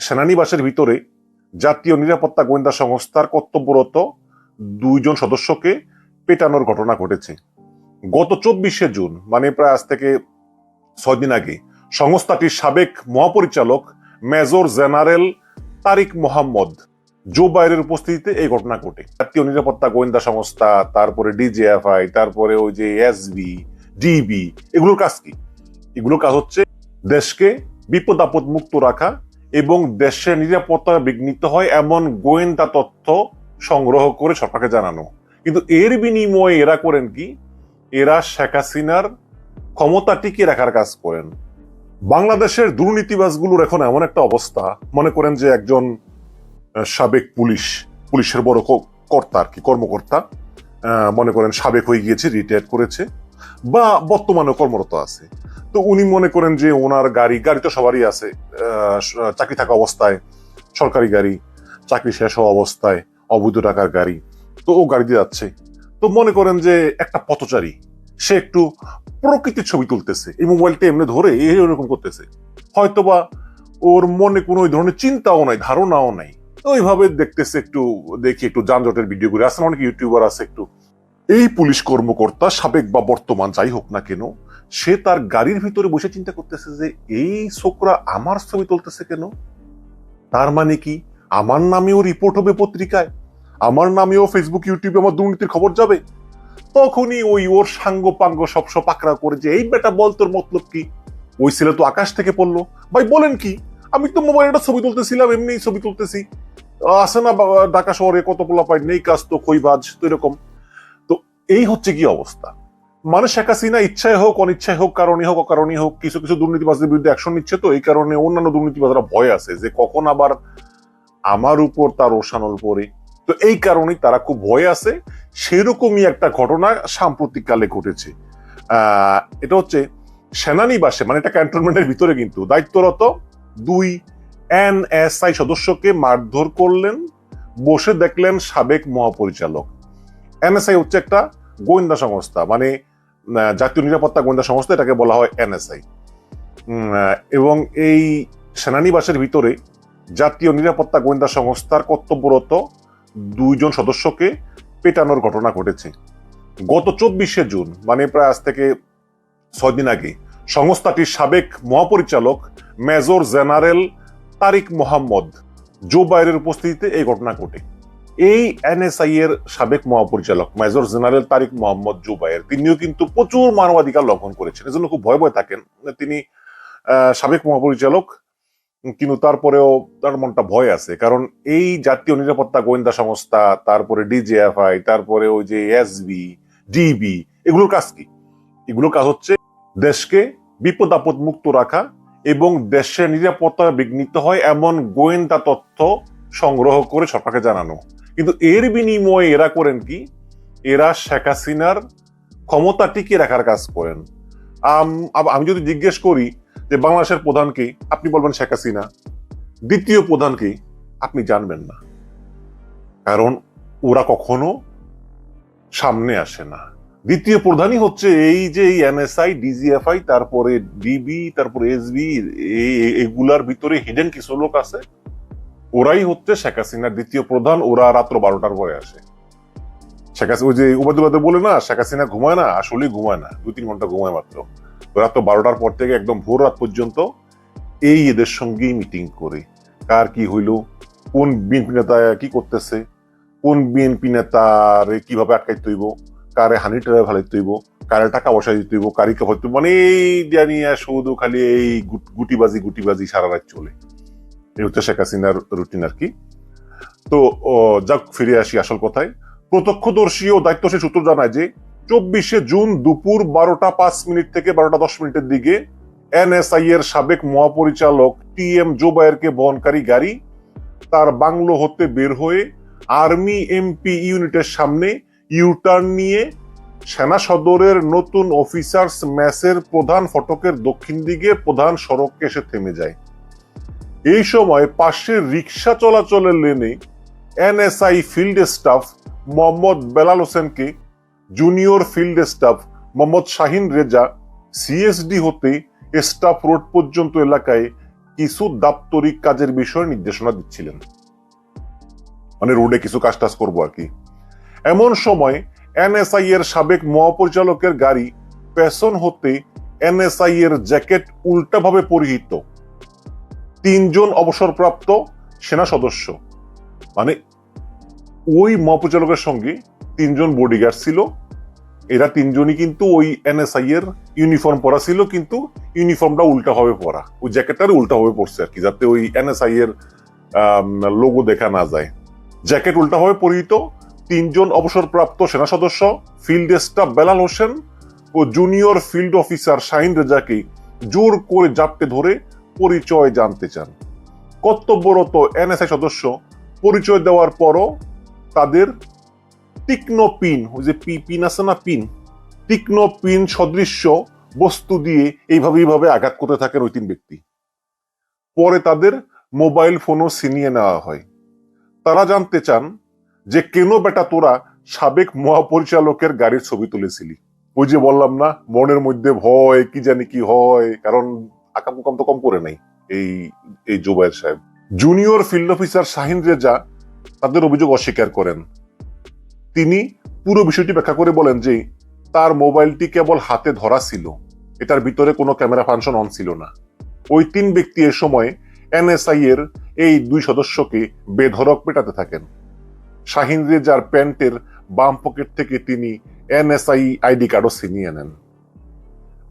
সেনানিবাসের ভিতরে জাতীয় নিরাপত্তা গোয়েন্দা সংস্থার কর্তব্যরত দুইজন সদস্যকে পেটানোর ঘটনা ঘটেছে। গত চব্বিশে জুন মানে প্রায় আজ থেকে ছয় দিন আগে, সংস্থাটির সাবেক মহাপরিচালক মেজর জেনারেল তারিক মোহাম্মদ জো বাইরের উপস্থিতিতে এই ঘটনা ঘটে। জাতীয় নিরাপত্তা গোয়েন্দা সংস্থা, তারপরে ডিজিএফআই, তারপরে ওই যে এসবি ডিবি এগুলোর কাজ কি? এগুলোর কাজ হচ্ছে দেশকে বিপদ আপদ মুক্ত রাখা এবং দেশের নিরাপত্তা বিঘ্নিত হয় এমন গোয়েন্দা তথ্য সংগ্রহ করে সরকারকে জানানো। কিন্তু এর বিনিময়ে এরা করেন কি? এরা শেখ হাসিনার ক্ষমতা টিকিয়ে রাখার কাজ করেন। বাংলাদেশের দুর্নীতিবাজগুলোর এখন এমন একটা অবস্থা, মনে করেন যে একজন সাবেক পুলিশ, পুলিশের বড় কর্তা আর কি, কর্মকর্তা মনে করেন সাবেক হয়ে গিয়েছে রিটায়ার করেছে, বা বর্তমানে কর্মরত আছে। তো উনি মনে করেন যে ওনার গাড়ি গাড়ি তো সবারই আছে চাকরি থাকা অবস্থায়, সরকারি গাড়ি, চাকরি শেষ হওয়া অবস্থায়, অবৈধ টাকার গাড়ি, তো ও গাড়ি দিয়ে যাচ্ছে। তো মনে করেন যে একটা পথচারী, সে একটু প্রকৃতির ছবি তুলতেছে, এই মোবাইলটা এমনি ধরে এরকম করতেছে। হয়তোবা ওর মনে কোনো ওই ধরনের চিন্তাও নাই, ধারণাও নাই। ওইভাবে দেখতেছে একটু, দেখি একটু যানজটের ভিডিও করে। আসলে অনেক ইউটিউবার আছে একটু এই পুলিশ কর্মকর্তা, সাবেক বা বর্তমান যাই হোক না কেন, সে তার গাড়ির ভিতরে বসে চিন্তা করতেছে যে, এই ছোকরা আমার ছবি তুলতেছে কেন? তার মানে কি? আমার নামেও রিপোর্ট হবে পত্রিকায়? আমার নামেও ফেসবুক ইউটিউবে আমার দুর্নীতির খবর যাবে? তখনই ওই ওর সাঙ্গ পাঙ্গ সব পাকড়া করে যে, এই বেটা বল তোর মতলব কি? ওই ছেলে তো আকাশ থেকে পড়ল। ভাই, বলেন কি? আমি তো মোবাইলে একটা ছবি তুলতেছিলাম এমনি ছবি তুলতেছি। আসে না ঢাকা শহরে কত পোলা পাই নেই কাজ তো খইবাজ তো এরকম। এই হচ্ছে কি অবস্থা। মানে শেখ হাসিনা ইচ্ছায় হোক, অনিচ্ছায় হোক কারণে হোক অকারণে হোক, কিছু কিছু দুর্নীতিবাজদের বিরুদ্ধে অ্যাকশন নিচ্ছে তো, এই কারণে অন্যান্য দুর্নীতিবাজরা ভয় আছে যে কখন আবার আমার উপর তার ওসানল পড়ে। তো এই কারণেই তারা খুব ভয় আছে। সেরকমই একটা ঘটনা সাম্প্রতিক কালে ঘটেছে এটা হচ্ছে সেনানিবাসে মানে এটা ক্যান্টনমেন্টের ভিতরে কিন্তু দায়িত্বরত দুই এনএসআই সদস্যকে মারধর করলেন, বসে দেখলেন সাবেক মহাপরিচালক। এনএসআই হচ্ছে একটা গোয়েন্দা সংস্থা মানে জাতীয় নিরাপত্তা গোয়েন্দা সংস্থা এটাকে বলা হয় এনএসআই। এবং এই সেনানিবাসের ভিতরে জাতীয় নিরাপত্তা গোয়েন্দা সংস্থার কর্তব্যরত দুইজন সদস্যকে পেটানোর ঘটনা ঘটেছে। গত চব্বিশে জুন মানে প্রায় আজ থেকে ছয় দিন আগে, সংস্থাটির সাবেক মহাপরিচালক মেজর জেনারেল তারিক মোহাম্মদ জো বাইরের উপস্থিতিতে এই ঘটনা ঘটে। এই এনএসআই এর সাবেক মহাপরিচালক মেজর জেনারেল তারিক মোহাম্মদ জুবাইর তিনিও কিন্তু প্রচুর মানবাধিকার লঙ্ঘন করেছেন। এজন্য খুব ভয় ভয় থাকেন। তিনি সাবেক মহাপরিচালক, কিন্তু তারপরেও তার মনটা ভয় আছে। কারণ এই জাতীয় নিরাপত্তা গোয়েন্দা সংস্থা, তারপরে ডিজিএফআই, তারপরে ওই যে এসবি, ডিবি, এগুলোর কাজ কি? এগুলোর কাজ হচ্ছে দেশকে বিপদ আপদ মুক্ত রাখা এবং দেশের নিরাপত্তা বিঘ্নিত হয় এমন গোয়েন্দা তথ্য সংগ্রহ করে সরকারকে জানানো। কিন্তু এর বিনিময়ে এরা করেন কি? এরা শেখ হাসিনার ক্ষমতা টিকিয়ে রাখার কাজ করেন। আমি যদি জিজ্ঞেস করি যে বাংলাদেশের প্রধানকে আপনি বলবেন শেখ হাসিনা। দ্বিতীয় প্রধানকে আপনি জানবেন না। কারণ ওরা কখনো সামনে আসে না। দ্বিতীয় প্রধানই হচ্ছে এই যে এই এনএসআই, ডিজিএফআই, তারপরে ডিবি, তারপরে এসবি এগুলার ভিতরে হিডেন কিছু লোক আছে। ওরাই হচ্ছে শেখ হাসিনার দ্বিতীয় প্রধান, ওরা রাত্র বারোটার পরে আসে। শেখ হাসিনা ওই যে বলে না, শেখ হাসিনা ঘুমায় না, আসলেই ঘুমায় না তিন ঘণ্টা ঘুমায় মাত্র। রাত বারোটার পর থেকে একদম ভোর রাত পর্যন্ত এই এদের সঙ্গেই মিটিং করে। কার কি হইল? কোন বিএনপি নেতা কি করতেছে? কোন বিএনপি নেতার কীভাবে আটকাইতে হইব? কারে হানি টাকা ভালাইতে হইব? কারে টাকা বসাই দিতে হইব? হইতে মানে এই দিয়া নিয়ে শুধু খালি এই গুট- গুটিবাজি গুটিবাজি সারা রাত চলে। হচ্ছে শেখ হাসিনার রুটিন আর কি। তো যাক, ফিরে আসি আসল কথায়। প্রত্যক্ষদর্শী ও দায়িত্বশীল সূত্র জানায় যে, চব্বিশে জুন দুপুর বারোটা পাঁচ মিনিট থেকে বারোটা দশ মিনিটের দিকে এনএসআই এর সাবেক মহাপরিচালক টি এম জোবায়েরকে বহনকারী গাড়ি তার বাংলো হতে বের হয়ে আর্মি এমপি ইউনিটের সামনে ইউটার্ন নিয়ে সেনা সদরের নতুন অফিসার্স ম্যাসের প্রধান ফটকের দক্ষিণ দিকে প্রধান সড়ককে এসে থেমে যায়। এই সময় পাশের রিক্সা চলাচলের লেনে NSI field staff Mohammad Belal হোসেনকে junior field staff Mohammad Shahin Reza, CSD হতে স্টাফ রোড পর্যন্ত এলাকায় কিছু দাপ্তরিক কাজের বিষয়ে নির্দেশনা দিচ্ছিলেন। মানে রোডে কিছু কাজ টাজ করব আর কি। এমন সময় এনএসআই এর সাবেক মহাপরিচালকের গাড়ি পেছন হতে এনএসআই এর জ্যাকেট উল্টাভাবে পরিহিত। তিনজন অবসরপ্রাপ্ত সেনা সদস্য। মানে ওই মহাপরিচালকের সঙ্গে তিনজন বডিগার্ড ছিল। এরা তিনজনই কিন্তু ওই এনএসআই এর ইউনিফর্ম পরা ছিল, কিন্তু ইউনিফর্মটা উল্টা ভাবে পরা। ওই জ্যাকেটটার উল্টা ভাবে পড়ছে আর কি, যাতে ওই এনএসআই এর লোগো দেখা না যায়। জ্যাকেট উল্টাভাবে পরিহিত, তিনজন অবসরপ্রাপ্ত সেনা সদস্য ফিল্ড স্টাফ বেলাল হোসেন ও জুনিয়র ফিল্ড অফিসার শাহিন রেজাকে জোর করে জাপটে ধরে পরিচয় জানতে চান। কর্তব্যরত এনএসআই সদস্য পরিচয় দেওয়ার পরও তাদের তীক্ষ্ণ পিন, ওই যে পি পিন আছে না পিন, তীক্ষ্ণ পিন সদৃশ্য বস্তু দিয়ে এইভাবে এইভাবে আঘাত করতে থাকেন ওই তিন ব্যক্তি। পরে তাদের মোবাইল ফোনও ছিনিয়ে নেওয়া হয়। তারা জানতে চান যে কেন বেটা তোরা সাবেক মহাপরিচালকের গাড়ির ছবি তুলেছিলি? ওই যে বললাম না, মনের মধ্যে ভয়, কি জানি কি হয়, কারণ আকাম কুকাম তো কম করে নাই, এই এই Zubair Saheb. Junior field officer Shahin Reza তাদের অভিযোগ অস্বীকার করেন। তিনি পুরো বিষয়টি ব্যাখ্যা করে বলেন যে, তার মোবাইলটি কেবল হাতে ধরা ছিল, এটার ভিতরে কোনো ক্যামেরা ফাংশন অন ছিল না। ওই তিন ব্যক্তি এ সময় এনএসআই এর এই দুই সদস্যকে বেধরক পেটাতে থাকেন। শাহিন রেজার প্যান্টের বাম পকেট থেকে তিনি এনএসআই আইডি কার্ডও ছিনিয়ে নেন।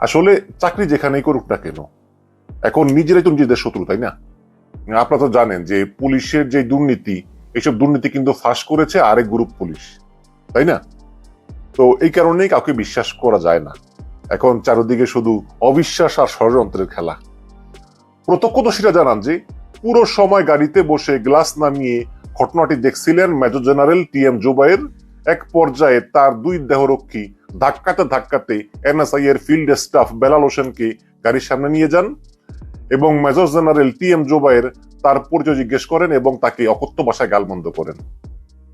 আসলে চাকরি যেখানেই করুক না কেন এখন নিজেরাই তো নিজেদের শত্রু, তাই না? আপনারা তো জানেন যে পুলিশের যে দুর্নীতি এইসব দুর্নীতি কিন্তু ফাঁস করেছে আরেক গ্রুপ পুলিশ, তাই না? তো এই কারণেই কাউকে বিশ্বাস করা যায় না। এখন চারিদিকে শুধু অবিশ্বাস আর ষড়যন্ত্রের খেলা। প্রত্যক্ষদর্শীরা জানান যে পুরো সময় গাড়িতে বসে গ্লাস নামিয়ে ঘটনাটি দেখছিলেন major general T M Zubair এক পর্যায়ে তার দুই দেহরক্ষী ধাক্কাতে ধাক্কাতে এনএসআই এর ফিল্ড স্টাফ বেলাল হোসেনকে গাড়ির সামনে নিয়ে যান। এবং মেজর জেনারেল টি এম জোবাইয়ের তার পরিচয় জিজ্ঞেস করেন এবং তাকে অকথ্য ভাষায় গালমন্দ করেন।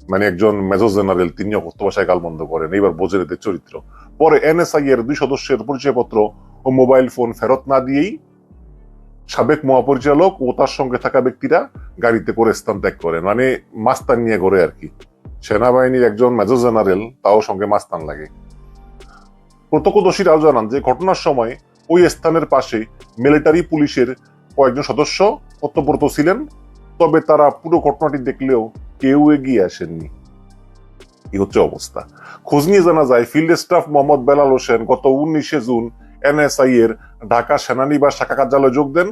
মানে একজন মেজর জেনারেল, তিনি অকথ্য ভাষায় গালমন্দ করেন। এইবার বোঝেন এদের চরিত্র। পরে এনএসআই এর দুই সদস্যের পরিচয়পত্র ও মোবাইল ফোন ফেরত না দিয়েই সাবেক মহাপরিচালক ও তার সঙ্গে থাকা ব্যক্তিরা গাড়িতে করে স্থান ত্যাগ করেন। মানে মাস্তান নিয়ে ঘরে আর কি। সেনাবাহিনীর একজন মেজর জেনারেল, তাও সঙ্গে মাস্তান লাগে। প্রত্যক্ষদর্শীরাও জানান যে ঘটনার সময় ওই স্থানের পাশে মিলিটারি পুলিশের কয়েকজন সদস্য কর্তব্যরত ছিলেন, তবে তারা পুরো ঘটনাটি দেখলেও কেউ এগিয়ে আসেননি। এই হচ্ছে অবস্থা। খোঁজ নিয়ে জানা যায় ফিল্ড স্টাফ মোহাম্মদ বেলাল হোসেন গত উনিশে জুন এনএসআই এর ঢাকা সেনানিবাস শাখা কার্যালয়ে যোগ দেন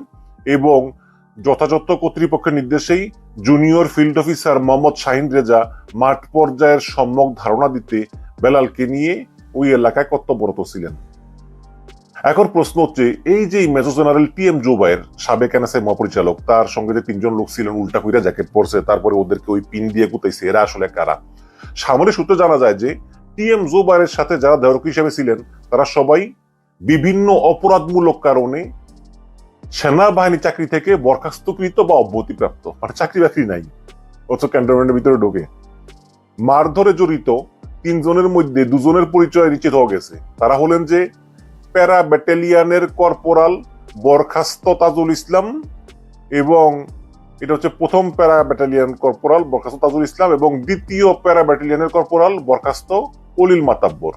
এবং যথাযথ কর্তৃপক্ষের নির্দেশেই junior field officer Mohammad Shahin Reza মাঠ পর্যায়ের সম্যক ধারণা দিতে বেলালকে নিয়ে ওই এলাকায় কর্তব্যরত ছিলেন। এখন প্রশ্ন হচ্ছে, এই যে মেজর জেনারেল টি এম জোবাইয়ের সাবেক এনএসআই মহাপরিচালক, তার সঙ্গে যে তিনজন লোক ছিলেন, উল্টা কইরা জ্যাকেট পরছে তারপরে ওদেরকে ওই পিন দিয়ে গুতাইছে, এরা আসলে কারা? সামরিক সূত্রে জানা যায় যে টি এম জোবাইয়ের সাথে যারা দেহরক্ষী হিসেবে ছিলেন, তারা সবাই বিভিন্ন অপরাধমূলক কারণে সেনাবাহিনী চাকরি থেকে বরখাস্তকৃত বা অব্যাহতিপ্রাপ্ত মানে চাকরি বাকরি নাই, অথচ ক্যান্টনমেন্টের ভিতরে ঢোকে। মারধরে জড়িত তিনজনের মধ্যে দুজনের পরিচয় নিশ্চিত হওয়া গেছে। তারা হলেন যে প্যারা ব্যাটালিয়ানের কর্পোরাল বরখাস্ত তাজুল ইসলাম এবং এটা হচ্ছে প্রথম প্যারা ব্যাটালিয়ান কর্পোরাল বরখাস্ত তাজুল ইসলাম এবং দ্বিতীয় প্যারা ব্যাটালিয়ানের কর্পোরাল বরখাস্ত কলিল মাতাব্বর।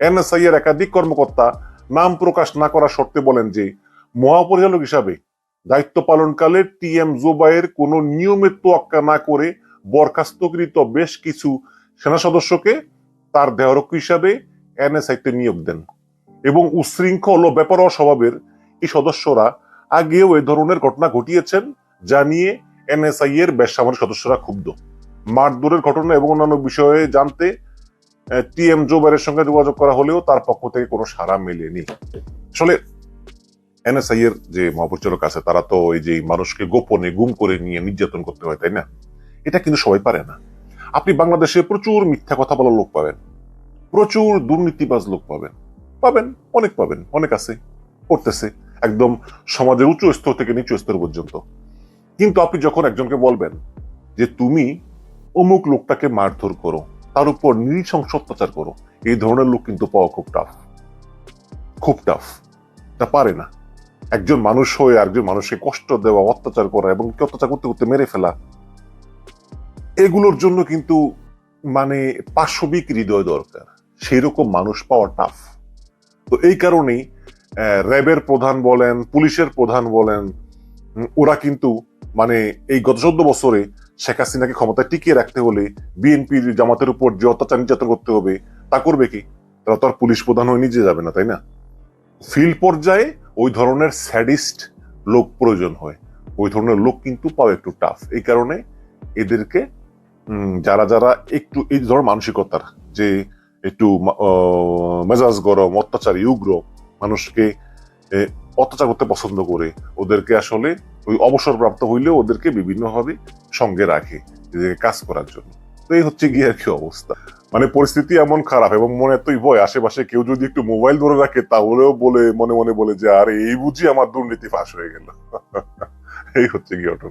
এনএসআই এর একাধিক কর্মকর্তা নাম প্রকাশ না করা শর্তে বলেন যে, মহাপরিচালক হিসাবে দায়িত্ব পালনকালে টি এম জোবাইয়ের কোন নিয়মিত তোয়াক্কা না করে বরখাস্তকৃত বেশ কিছু সেনা সদস্যকে তার দেহরক্ষী হিসাবে এনএসআইতে নিয়োগ দেন। এবং উশৃঙ্খল ও বেপরোয়া স্বভাবের এই সদস্যরা আগেও এ ধরনের ঘটনা ঘটিয়েছেন, যা নিয়ে এনএসআই এর বেসামরিক সদস্যরা ক্ষুব্ধ। মারধরের ঘটনা এবং অন্যান্য বিষয়ে জানতে টি এম জোবারের সঙ্গে যোগাযোগ করা হলেও তার পক্ষ থেকে কোনো সাড়া মেলেনি। আসলে এনএসআই এর যে মহাপরিচালক আছে, তারা তো ওই যে মানুষকে গোপনে গুম করে নিয়ে নির্যাতন করতে হয়, তাই না? এটা কিন্তু সবাই পারে না। আপনি বাংলাদেশে প্রচুর মিথ্যা কথা বলার লোক পাবেন। প্রচুর দুর্নীতিবাজ লোক পাবেন। পাবেন, অনেক পাবেন, অনেক আছে, করতেছে, একদম সমাজের উচ্চ স্তর থেকে নিচু স্তর পর্যন্ত। কিন্তু আপনি যখন একজনকে বলবেন যে তুমি অমুক লোকটাকে মারধর করো, তার উপর নৃশংস অত্যাচার করো, এই ধরনের লোক কিন্তু পাওয়া খুব টাফ খুব টাফ তা পারে না। একজন মানুষ হয়ে আরেকজন মানুষকে কষ্ট দেওয়া, অত্যাচার করা এবং অত্যাচার করতে করতে মেরে ফেলা, এগুলোর জন্য কিন্তু মানে পাশবিক হৃদয় দরকার। সেই রকম মানুষ পাওয়া টাফ তো এই কারণেই র্যাবের প্রধান বলেন, পুলিশের প্রধান বলেন ওরা কিন্তু মানে এই গত চোদ্দ বছরে শেখ হাসিনাকে ক্ষমতায় টিকিয়ে রাখতে হলে বিএনপির জামাতের উপর যে অত্যাচার নির্যাতন করতে হবে, তা করবে কি? তারা তো আর পুলিশ প্রধান হয়ে নিজে যাবে না, তাই না? ফিল্ড পর্যায়ে ওই ধরনের স্যাডিস্ট লোক প্রয়োজন হয়। ওই ধরনের লোক কিন্তু পাওয়া একটু টাফ এই কারণে এদেরকে যারা যারা একটু এই ধরনের মানসিকতার, যে একটু মেজাজ গরম, অত্যাচারী, উগ্র মানুষকে অত্যাচার করতে পছন্দ করে। ওদেরকে আসলে ওই অবসরপ্রাপ্ত হইলেও ওদেরকে বিভিন্নভাবে সঙ্গে রাখে কাজ করার জন্য। তো এই হচ্ছে গিয়ে আর কি অবস্থা। মানে পরিস্থিতি এমন খারাপ এবং মনে এতই ভয়, আশেপাশে কেউ যদি একটু মোবাইল ধরে রাখে, তাহলেও বলে, মনে মনে বলে যে, আরে, এই বুঝি আমার দুর্নীতি ফাঁস হয়ে গেল। এই হচ্ছে গিয়ে